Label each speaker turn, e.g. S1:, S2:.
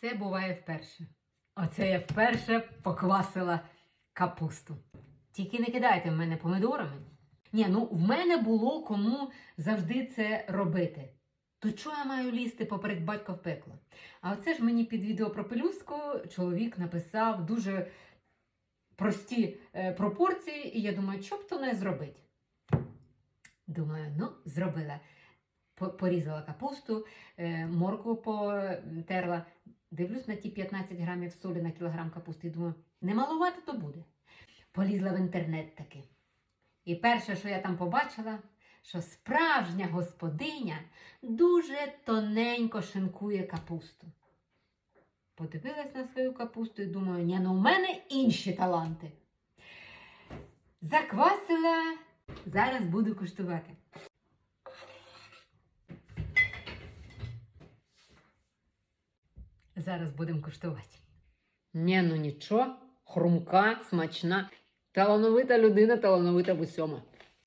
S1: Все буває вперше. Оце я вперше поквасила капусту. Тільки не кидайте в мене помидорами. Ні, ну в мене було кому завжди це робити. То чого я маю лізти поперед батька в пекло? А оце ж мені під відео про пелюстку чоловік написав дуже прості е, пропорції, і я думаю, що б то не зробити. Думаю, ну, зробила. Порізала капусту, е, моркву потерла. Дивлюсь на ті 15 грамів солі на кілограм капусти і думаю, не малувати то буде. Полізла в інтернет таки. І перше, що я там побачила, що справжня господиня дуже тоненько шинкує капусту. Подивилась на свою капусту і думаю, ні, ну в мене інші таланти. Заквасила, зараз буду куштувати. Зараз будемо куштувати. Ні, ну нічого, хрумка, смачна, талановита людина, талановита в усьому.